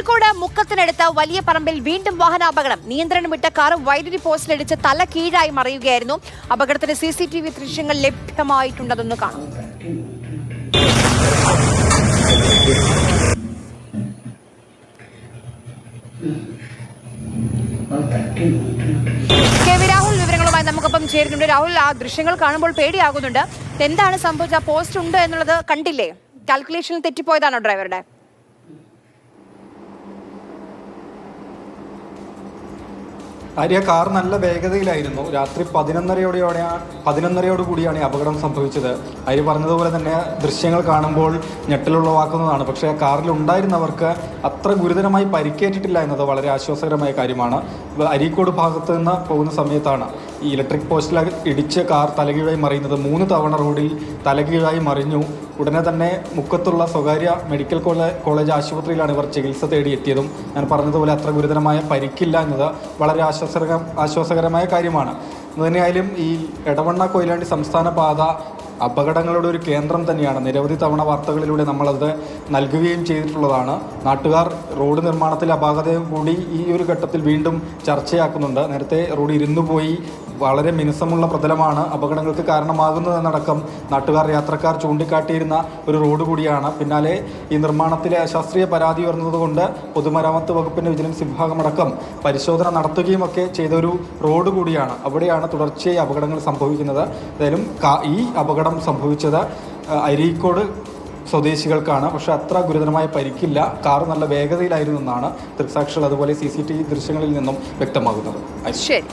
കോഴിക്കോട് മുക്കത്തിനടുത്ത് വലിയ പറമ്പിൽ വീണ്ടും വാഹനാപകടം. നിയന്ത്രണം വിട്ട കാർ വൈദ്യുതി പോസ്റ്റിലിടിച്ച് തല കീഴായി മറിയുകയായിരുന്നു. അപകടത്തിന് സി സി ടി വി ദൃശ്യങ്ങൾ ലഭ്യമായിട്ടുണ്ടെന്ന് കാണാം. രാഹുൽ രാഹുൽ ആ ദൃശ്യങ്ങൾ കാണുമ്പോൾ പേടിയാകുന്നുണ്ട്. എന്താണ് സംഭവിച്ചത്? പോസ്റ്റ് ഉണ്ട് എന്നുള്ളത് കണ്ടില്ലേ? കാൽക്കുലേഷനിൽ തെറ്റിപ്പോയതാണോ ഡ്രൈവറുടെ ആര്യ കാർ നല്ല വേഗതയിലായിരുന്നു. രാത്രി പതിനൊന്നരയോടെയോടെ പതിനൊന്നരയോട് കൂടിയാണ് ഈ അപകടം സംഭവിച്ചത്. ആര്യ പറഞ്ഞതുപോലെ തന്നെ ദൃശ്യങ്ങൾ കാണുമ്പോൾ ഞെട്ടലുളവാക്കുന്നതാണ് പക്ഷേ കാറിൽ ഉണ്ടായിരുന്നവർക്ക് അത്ര ഗുരുതരമായി പരിക്കേറ്റിട്ടില്ല എന്നത് വളരെ ആശ്വാസകരമായ കാര്യമാണ്. അരീക്കോട് ഭാഗത്ത് നിന്ന് പോകുന്ന സമയത്താണ് ഈ ഇലക്ട്രിക് പോസ്റ്റിൽ ഇടിച്ച് കാർ തലകീഴായി മറിയുന്നത്. മൂന്ന് തവണ റോഡിൽ തലകീഴായി മറിഞ്ഞു. ഉടനെ തന്നെ മുക്കത്തുള്ള സ്വകാര്യ മെഡിക്കൽ കോളേജ് ആശുപത്രിയിലാണ് ഇവർ ചികിത്സ തേടി എത്തിയതും ഞാൻ പറഞ്ഞതുപോലെ അത്ര ഗുരുതരമായ പരിക്കില്ല എന്നത് വളരെ ആശ്വാസക ആശ്വാസകരമായ കാര്യമാണ്. തന്നെയായാലും ഈ എടവണ്ണ കൊയിലാണ്ടി സംസ്ഥാന പാത അപകടങ്ങളുടെ ഒരു കേന്ദ്രം തന്നെയാണ്. നിരവധി തവണ വാർത്തകളിലൂടെ നമ്മളത് നൽകുകയും ചെയ്തിട്ടുള്ളതാണ്. നാട്ടുകാർ റോഡ് നിർമ്മാണത്തിലെ അപാകതയും കൂടി ഈ ഒരു ഘട്ടത്തിൽ വീണ്ടും ചർച്ചയാക്കുന്നുണ്ട്. നേരത്തെ റോഡ് ഇരുന്നു പോയി. വളരെ മിനുസമുള്ള പ്രതലമാണ് അപകടങ്ങൾക്ക് കാരണമാകുന്നതെന്നടക്കം നാട്ടുകാർ യാത്രക്കാർ ചൂണ്ടിക്കാട്ടിയിരുന്ന ഒരു റോഡ് കൂടിയാണ്. പിന്നാലെ ഈ നിർമ്മാണത്തിലെ അശാസ്ത്രീയ പരാതി ഉയർന്നതുകൊണ്ട് പൊതുമരാമത്ത് വകുപ്പിന്റെ വിജിലൻസ് വിഭാഗമടക്കം പരിശോധന നടത്തുകയും ഒക്കെ ചെയ്ത ഒരു റോഡ് കൂടിയാണ്. അവിടെയാണ് തുടർച്ചയായി അപകടങ്ങൾ സംഭവിക്കുന്നത്. എന്തായാലും ഈ അപകടം സംഭവിച്ചത് അരീക്കോട് സ്വദേശികൾക്കാണ്. പക്ഷേ അത്ര ഗുരുതരമായ പരിക്കില്ല. കാർ നല്ല വേഗതയിലായിരുന്നു എന്നാണ് ദൃക്സാക്ഷികൾ അതുപോലെ സി സി ടി വി ദൃശ്യങ്ങളിൽ നിന്നും വ്യക്തമാകുന്നത്. ശരി.